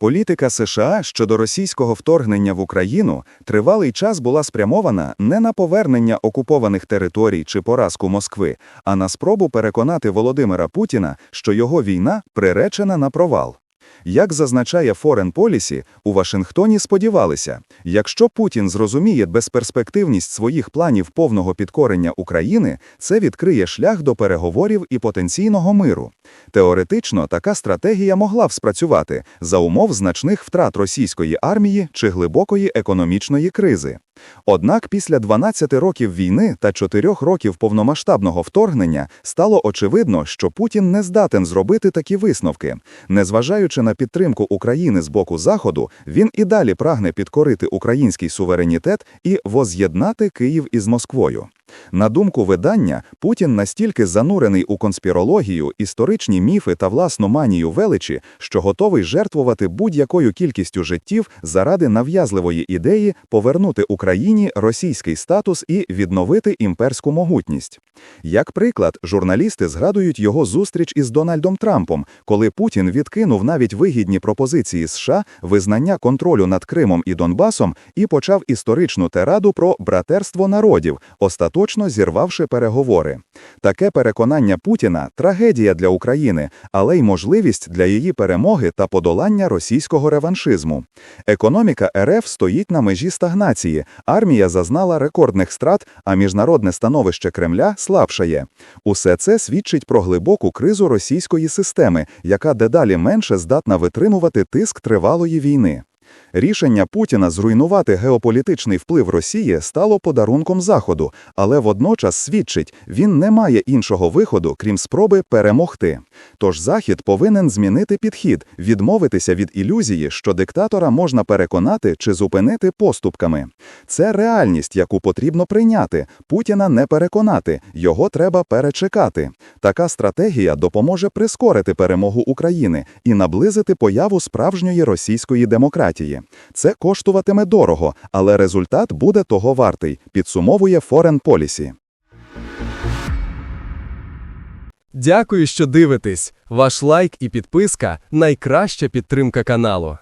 Політика США щодо російського вторгнення в Україну тривалий час була спрямована не на повернення окупованих територій чи поразку Москви, а на спробу переконати Володимира Путіна, що його війна приречена на провал. Як зазначає Foreign Policy, у Вашингтоні сподівалися, якщо Путін зрозуміє безперспективність своїх планів повного підкорення України, це відкриє шлях до переговорів і потенційного миру. Теоретично така стратегія могла б спрацювати за умов значних втрат російської армії чи глибокої економічної кризи. Однак після 12 років війни та 4 років повномасштабного вторгнення стало очевидно, що Путін не здатен зробити такі висновки. Незважаючи на підтримку України з боку Заходу, він і далі прагне підкорити український суверенітет і воз'єднати Київ із Москвою. На думку видання, Путін настільки занурений у конспірологію, історичні міфи та власну манію величі, що готовий жертвувати будь-якою кількістю життів заради нав'язливої ідеї повернути Україні російський статус і відновити імперську могутність. Як приклад, журналісти згадують його зустріч із Дональдом Трампом, коли Путін відкинув навіть вигідні пропозиції США, визнання контролю над Кримом і Донбасом і почав історичну тераду про братерство народів, остаточно зірвавши переговори. Таке переконання Путіна трагедія для України, але й можливість для її перемоги та подолання російського реваншизму. Економіка РФ стоїть на межі стагнації, армія зазнала рекордних страт, а міжнародне становище Кремля слабшає. Усе це свідчить про глибоку кризу російської системи, яка дедалі менше здатна витримувати тиск тривалої війни. Рішення Путіна зруйнувати геополітичний вплив Росії стало подарунком Заходу, але водночас свідчить, він не має іншого виходу, крім спроби перемогти. Тож Захід повинен змінити підхід, відмовитися від ілюзії, що диктатора можна переконати чи зупинити поступками. Це реальність, яку потрібно прийняти. Путіна не переконати, його треба перечекати. Така стратегія допоможе прискорити перемогу України і наблизити появу справжньої російської демократії. Це коштуватиме дорого, але результат буде того вартий, підсумовує Foreign Policy. Дякую, що дивитесь. Ваш лайк і підписка найкраща підтримка каналу.